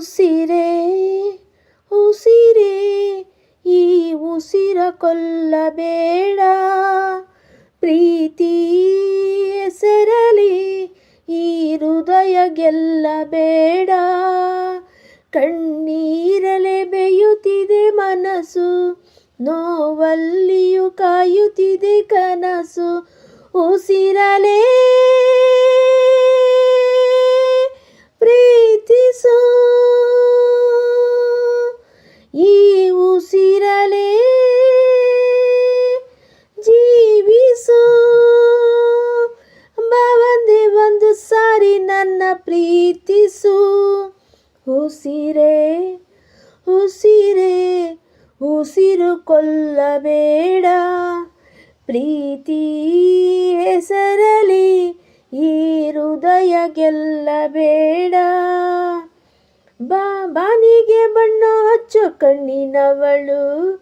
ಉಸಿರೇ ಉಸಿರೇ, ಈ ಉಸಿರ ಕೊಲ್ಲಬೇಡ. ಪ್ರೀತಿ ಹೆಸರಲಿ ಈ ಹೃದಯ ಗೆಲ್ಲಬೇಡ. ಕಣ್ಣೀರಲೆ ಬೇಯುತ್ತಿದೆ ಮನಸ್ಸು, ನೋವಲ್ಲಿಯೂ ಕಾಯುತ್ತಿದೆ ಕನಸು. ಉಸಿರಲೇ ಪ್ರೀತಿಸು. ಉಸಿರೇ ಉಸಿರೇ, ಉಸಿರು ಕೊಲ್ಲಬೇಡ. ಪ್ರೀತಿ ಹೆಸರಲಿ ಈ ಹೃದಯ ಗೆಲ್ಲಬೇಡ. ಬಾ ಬಾನಿಗೆ ಬಣ್ಣ ಹಚ್ಚು, ಕಣ್ಣಿನವಳು,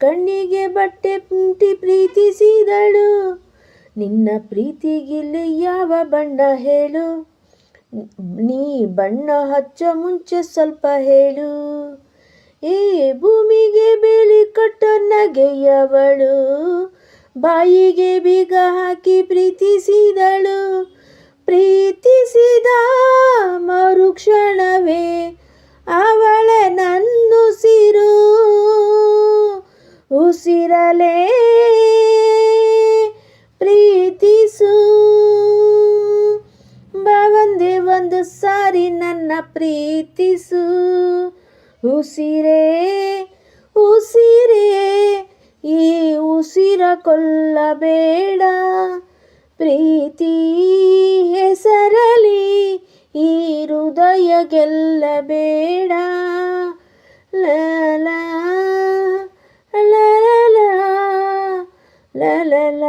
ಕಣ್ಣಿಗೆ ಬಟ್ಟೆ ಪುಂಟಿ ಪ್ರೀತಿಸಿದಳು. ನಿನ್ನ ಪ್ರೀತಿಗಿಲ್ಲಿ ಯಾವ ಬಣ್ಣ ಹೇಳು. ನೀ ಬಣ್ಣ ಹಚ್ಚ ಮುಂಚೆ ಸ್ವಲ್ಪ ಹೇಳು. ಈ ಭೂಮಿಗೆ ಬೇಲಿ ಕಟ್ಟ ನಗೆಯವಳು. ಬಾಯಿಗೆ ಬೀಗ ಹಾಕಿ ಪ್ರೀತಿಸಿದಳು. ಪ್ರೀತಿಸಿದ ಮರುಕ್ಷಣವೇ ಅವಳ ನನ್ನುಸಿರು ಉಸಿರಲೇ ಪ್ರೀತಿಸು. ಒಂದು ಸಾರಿ ನನ್ನ ಪ್ರೀತಿಸು. ಉಸಿರೇ ಉಸಿರೇ, ಈ ಉಸಿರ ಕೊಲ್ಲಬೇಡ. ಪ್ರೀತಿ ಹೆಸರಲಿ ಈ ಹೃದಯ ಗೆಲ್ಲಬೇಡ. ಲಲ ಲಲ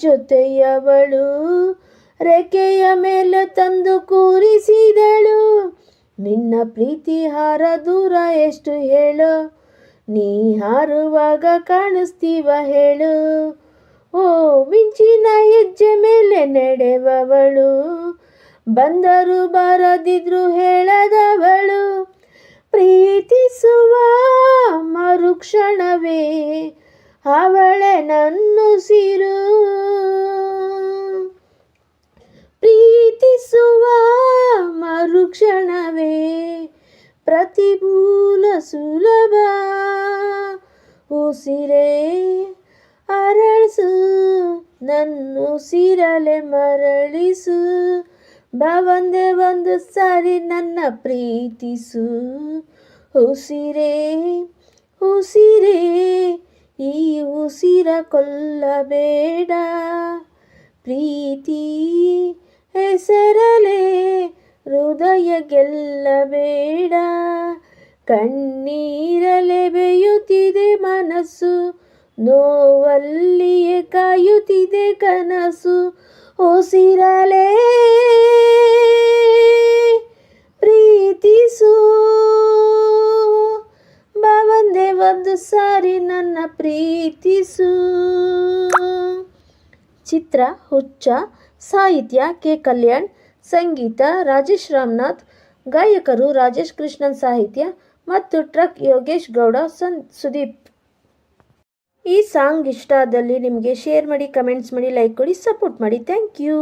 ಜೊತೆಯವಳು ರೆಕೆಯ ಮೇಲೆ ತಂದು ಕೂರಿಸಿದಳು. ನಿನ್ನ ಪ್ರೀತಿ ಹಾರ ದೂರ ಎಷ್ಟು ಹೇಳು. ನೀ ಹಾರುವಾಗ ಕಾಣಿಸ್ತೀವ ಹೇಳು. ಓ ಮಿಂಚಿನ ಹೆಜ್ಜೆ ಮೇಲೆ ನಡೆವವಳು. ಬಂದರು ಬರದಿದ್ರು ಹೇಳದವಳು. ಪ್ರೀತಿಸುವ ಮರುಕ್ಷಣವೇ ಅವಳೆ ನನ್ನುಸಿರು ಪ್ರೀತಿಸುವ ಮರುಕ್ಷಣವೇ ಪ್ರತಿಕೂಲ ಸುಲಭ. ಉಸಿರೇ ಅರಳಿಸು ನನ್ನುಸಿರಲೆ ಮರಳಿಸು. ಬಂದೆ ಒಂದು ಸಾರಿ ನನ್ನ ಪ್ರೀತಿಸು. ಉಸಿರೇ ಉಸಿರೇ ಈ ಉಸಿರ ಕೊಲ್ಲಬೇಡ. ಪ್ರೀತಿ ಹೆಸರಲೇ ಹೃದಯ ಗೆಲ್ಲಬೇಡ. ಕಣ್ಣೀರಲೆ ಬೆಯುತ್ತಿದೆ ಮನಸ್ಸು ನೋವಲ್ಲಿಯೇ ಕಾಯುತ್ತಿದೆ ಕನಸು. ಉಸಿರಲೇ ಒಂದು ಸಾರಿ ನನ್ನ ಪ್ರೀತಿಸು. ಚಿತ್ರ, ಹುಚ್ಚ, ಸಾಹಿತ್ಯ, ಕೆ. ಕಲ್ಯಾಣ್, ಸಂಗೀತ, ರಾಜೇಶ್ ರಾಮನಾಥ್, ಗಾಯಕರು ರಾಜೇಶ್ ಕೃಷ್ಣನ್ ಸಾಹಿತ್ಯ ಮತ್ತು ಟ್ರಕ್ ಯೋಗೇಶ್ ಗೌಡ ಸನ್ ಸುದೀಪ್. ಈ ಸಾಂಗ್ ಇಷ್ಟ ಆದಲ್ಲಿ ನಿಮಗೆ ಶೇರ್ ಮಾಡಿ, ಕಮೆಂಟ್ಸ್ ಮಾಡಿ, ಲೈಕ್ ಕೊಡಿ, ಸಪೋರ್ಟ್ ಮಾಡಿ. Thank you.